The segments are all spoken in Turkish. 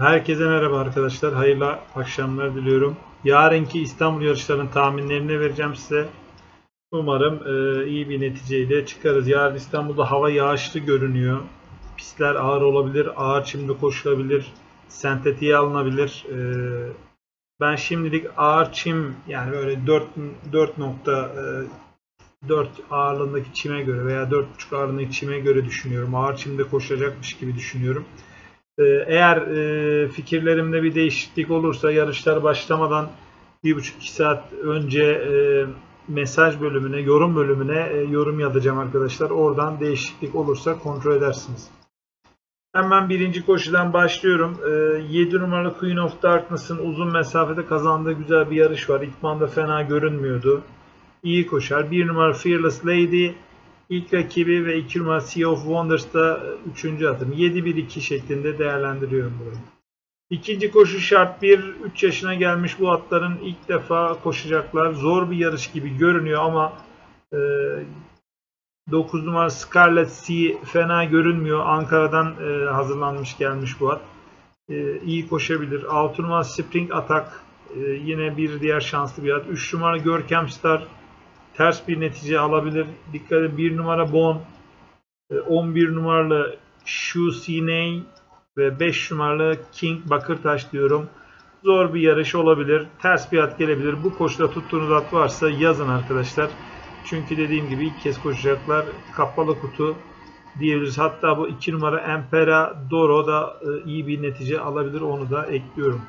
Herkese merhaba arkadaşlar. Hayırlı akşamlar diliyorum. Yarınki İstanbul yarışlarının tahminlerini vereceğim size. Umarım e, iyi bir neticeyle çıkarız. Yarın İstanbul'da hava yağışlı görünüyor. Pistler ağır olabilir, ağır çimde koşulabilir, sentetiğe alınabilir. E, ben şimdilik ağır çim yani böyle 4 4 nokta e, 4 ağırlığındaki çime göre veya 4.5 ağırlığındaki çime göre düşünüyorum. Ağır çimde koşacakmış gibi düşünüyorum. Ee, Eğer e, fikirlerimde bir değişiklik olursa yarışlar başlamadan 1,5-2 saat önce e, mesaj bölümüne, yorum bölümüne e, yorum yazacağım arkadaşlar. Oradan değişiklik olursa kontrol edersiniz. Hemen birinci koşudan başlıyorum. 7 numaralı Queen of Darkness'ın uzun mesafede kazandığı güzel bir yarış var. İtmanda fena görünmüyordu. İyi koşar. 1 numara Fearless Lady İlk rakibi ve 2 numara Sea of Wonders'da 3. adım. 7-1-2 şeklinde değerlendiriyorum burayı. İkinci koşu şart 1. 3 yaşına gelmiş bu atların ilk defa koşacaklar. Zor bir yarış gibi görünüyor ama e, 9 numara Scarlet Sea fena görünmüyor. Ankara'dan e, hazırlanmış gelmiş bu at. E, iyi koşabilir. 6 numara Spring Attack e, yine bir diğer şanslı bir at. 3 numara Görkem Star ters bir netice alabilir. Dikkat edin 1 numara Bon, 11 numaralı Shu Sinei ve 5 numaralı King Bakırtaş diyorum. Zor bir yarış olabilir. Ters bir at gelebilir. Bu koşuda tuttuğunuz at varsa yazın arkadaşlar. Çünkü dediğim gibi ilk kez koşacaklar. Kapalı kutu diyebiliriz. Hatta bu 2 numara Empera Doro da e, iyi bir netice alabilir. Onu da ekliyorum.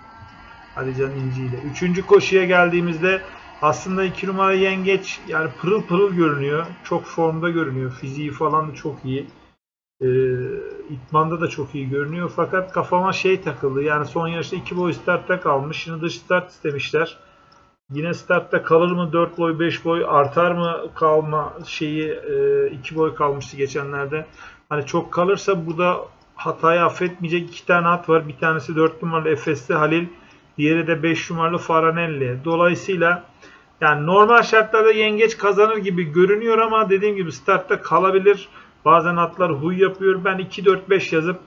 Alican İnci ile. Üçüncü koşuya geldiğimizde aslında 2 numara yengeç yani pırıl pırıl görünüyor. Çok formda görünüyor. Fiziği falan çok iyi. Ee, itmanda da çok iyi görünüyor. Fakat kafama şey takıldı. Yani son yarışta 2 boy startta kalmış. Şimdi dış start istemişler. Yine startta kalır mı 4 boy 5 boy artar mı kalma şeyi 2 boy kalmıştı geçenlerde. Hani çok kalırsa burada hatayı affetmeyecek iki tane at var. Bir tanesi 4 numaralı Efes'te Halil. Diğeri de 5 numaralı Faranelli. Dolayısıyla yani normal şartlarda yengeç kazanır gibi görünüyor ama dediğim gibi startta kalabilir. Bazen atlar huy yapıyor. Ben 2-4-5 yazıp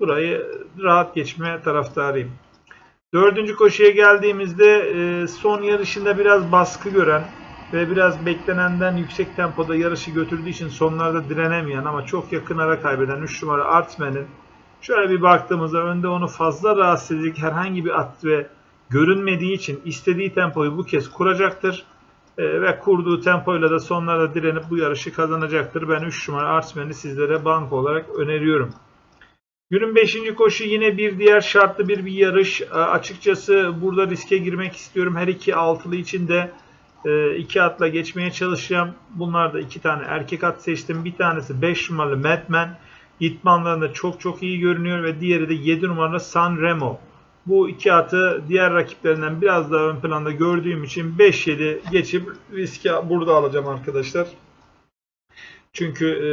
burayı rahat geçme taraftarıyım. Dördüncü koşuya geldiğimizde e, son yarışında biraz baskı gören ve biraz beklenenden yüksek tempoda yarışı götürdüğü için sonlarda direnemeyen ama çok yakın ara kaybeden 3 numara Artman'ın şöyle bir baktığımızda önde onu fazla rahatsız edecek herhangi bir at ve görünmediği için istediği tempoyu bu kez kuracaktır. E, ve kurduğu tempoyla da sonlarda direnip bu yarışı kazanacaktır. Ben 3 numara Artsman'i sizlere bank olarak öneriyorum. Günün 5. koşu yine bir diğer şartlı bir bir yarış. E, açıkçası burada riske girmek istiyorum. Her iki altılı için de e, iki atla geçmeye çalışacağım. Bunlar da iki tane erkek at seçtim. Bir tanesi 5 numaralı Madman. İtmanlarında çok çok iyi görünüyor ve diğeri de 7 numaralı San Remo. Bu iki atı diğer rakiplerinden biraz daha ön planda gördüğüm için 5-7 geçip riski burada alacağım arkadaşlar. Çünkü e,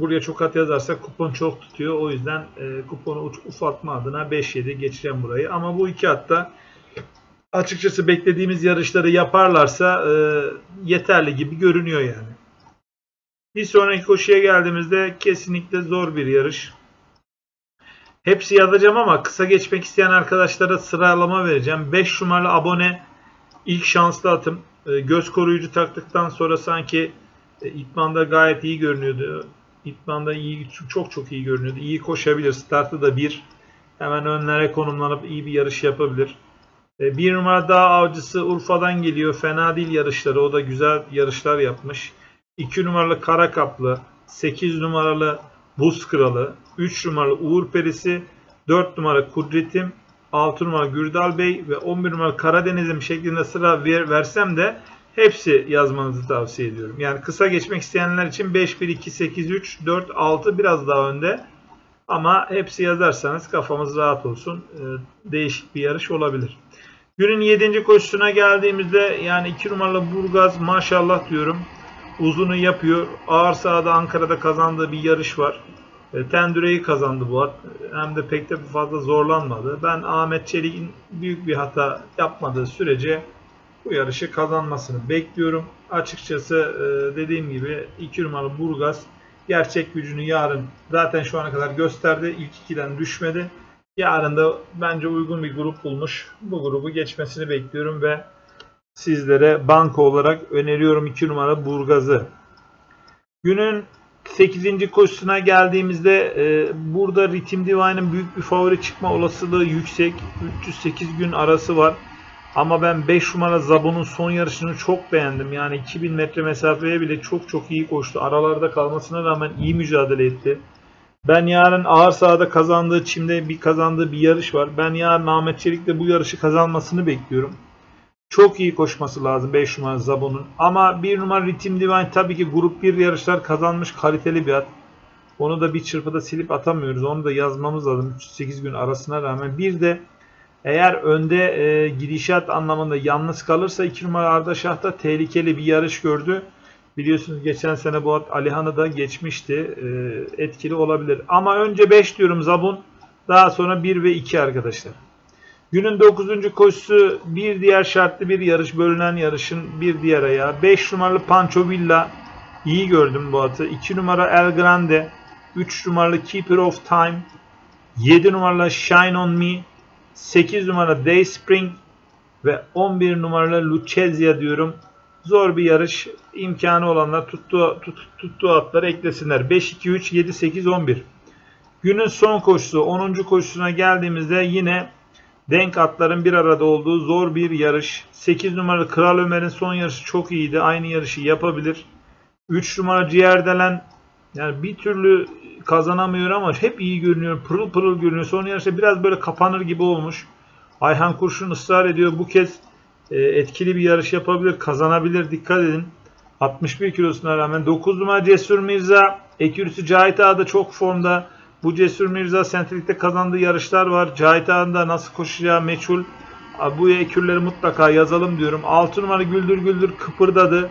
buraya çok at yazarsak kupon çok tutuyor. O yüzden e, kuponu ufaltma adına 5-7 geçeceğim burayı. Ama bu iki atta açıkçası beklediğimiz yarışları yaparlarsa e, yeterli gibi görünüyor yani. Bir sonraki koşuya geldiğimizde kesinlikle zor bir yarış. Hepsi yazacağım ama kısa geçmek isteyen arkadaşlara sıralama vereceğim. 5 numaralı abone ilk şanslı atım. E, göz koruyucu taktıktan sonra sanki e, İtman'da gayet iyi görünüyordu. İtman'da iyi, çok çok iyi görünüyordu. İyi koşabilir. Startı da bir. Hemen önlere konumlanıp iyi bir yarış yapabilir. E, bir numara daha avcısı Urfa'dan geliyor. Fena değil yarışları. O da güzel yarışlar yapmış. 2 numaralı Kara Kaplı. 8 numaralı Buz Kralı, 3 numaralı Uğur Perisi, 4 numara Kudretim, 6 numara Gürdal Bey ve 11 numara Karadeniz'im şeklinde sıra ver, versem de hepsi yazmanızı tavsiye ediyorum. Yani kısa geçmek isteyenler için 5, 1, 2, 8, 3, 4, 6 biraz daha önde. Ama hepsi yazarsanız kafamız rahat olsun. Ee, değişik bir yarış olabilir. Günün 7. koşusuna geldiğimizde yani 2 numaralı Burgaz maşallah diyorum uzunu yapıyor. Ağır sahada Ankara'da kazandığı bir yarış var. E, Tendüre'yi kazandı bu at. Hem de pek de fazla zorlanmadı. Ben Ahmet Çelik'in büyük bir hata yapmadığı sürece bu yarışı kazanmasını bekliyorum. Açıkçası e, dediğim gibi 2 numaralı Burgaz gerçek gücünü yarın zaten şu ana kadar gösterdi. İlk ikiden düşmedi. Yarın da bence uygun bir grup bulmuş. Bu grubu geçmesini bekliyorum ve sizlere banko olarak öneriyorum 2 numara Burgaz'ı. Günün 8. koşusuna geldiğimizde e, burada Ritim Divine'ın büyük bir favori çıkma olasılığı yüksek. 308 gün arası var. Ama ben 5 numara Zabon'un son yarışını çok beğendim. Yani 2000 metre mesafeye bile çok çok iyi koştu. Aralarda kalmasına rağmen iyi mücadele etti. Ben yarın ağır sahada kazandığı çimde bir kazandığı bir yarış var. Ben yarın Ahmet Çelik'le bu yarışı kazanmasını bekliyorum. Çok iyi koşması lazım 5 numara Zabon'un. Ama 1 numara Ritim Divine tabii ki grup 1 yarışlar kazanmış kaliteli bir at. Onu da bir çırpıda silip atamıyoruz. Onu da yazmamız lazım 308 gün arasına rağmen. Bir de eğer önde e, gidişat anlamında yalnız kalırsa 2 numara Ardaşah da tehlikeli bir yarış gördü. Biliyorsunuz geçen sene bu at Alihan'ı da geçmişti. E, etkili olabilir. Ama önce 5 diyorum Zabun. Daha sonra 1 ve 2 arkadaşlar. Günün 9. koşusu bir diğer şartlı bir yarış. Bölünen yarışın bir diğer ayağı. 5 numaralı Pancho Villa. iyi gördüm bu atı. 2 numara El Grande. 3 numaralı Keeper of Time. 7 numaralı Shine On Me. 8 numara Dayspring. Ve 11 numaralı Lucchezia diyorum. Zor bir yarış. imkanı olanlar tuttuğu, tut, tuttuğu atları eklesinler. 5, 2, 3, 7, 8, 11. Günün son koşusu 10. koşusuna geldiğimizde yine denk atların bir arada olduğu zor bir yarış. 8 numaralı Kral Ömer'in son yarışı çok iyiydi. Aynı yarışı yapabilir. 3 numara Ciğerdelen yani bir türlü kazanamıyor ama hep iyi görünüyor. Pırıl pırıl görünüyor. Son yarışta biraz böyle kapanır gibi olmuş. Ayhan Kurşun ısrar ediyor. Bu kez e, etkili bir yarış yapabilir. Kazanabilir. Dikkat edin. 61 kilosuna rağmen 9 numara Cesur Mirza. Ekürüsü Cahit Ağa da çok formda. Bu Cesur Mirza sentrikte kazandığı yarışlar var. Cahit Ağa'nın da nasıl koşacağı meçhul. Bu ekürleri mutlaka yazalım diyorum. 6 numara Güldür Güldür kıpırdadı.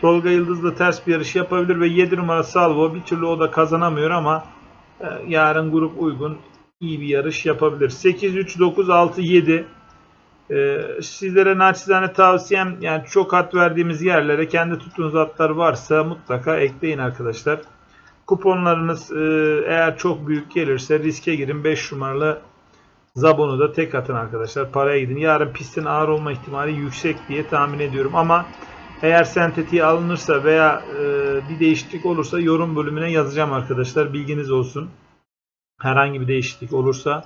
Tolga Yıldız da ters bir yarış yapabilir ve 7 numara Salvo bir türlü o da kazanamıyor ama e, yarın grup uygun iyi bir yarış yapabilir. 8 3 9 6 7 ee, sizlere naçizane tavsiyem yani çok at verdiğimiz yerlere kendi tuttuğunuz atlar varsa mutlaka ekleyin arkadaşlar. Kuponlarınız e, eğer çok büyük gelirse riske girin. 5 numaralı Zabon'u da tek atın arkadaşlar. Paraya gidin. Yarın pistin ağır olma ihtimali yüksek diye tahmin ediyorum. Ama eğer sentetiği alınırsa veya e, bir değişiklik olursa yorum bölümüne yazacağım arkadaşlar. Bilginiz olsun. Herhangi bir değişiklik olursa.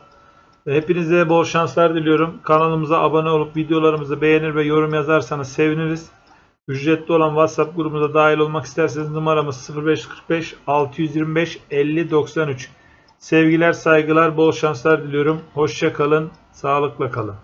Hepinize bol şanslar diliyorum. Kanalımıza abone olup videolarımızı beğenir ve yorum yazarsanız seviniriz. Ücretli olan WhatsApp grubumuza dahil olmak isterseniz numaramız 0545 625 50 93. Sevgiler, saygılar, bol şanslar diliyorum. Hoşça kalın, sağlıkla kalın.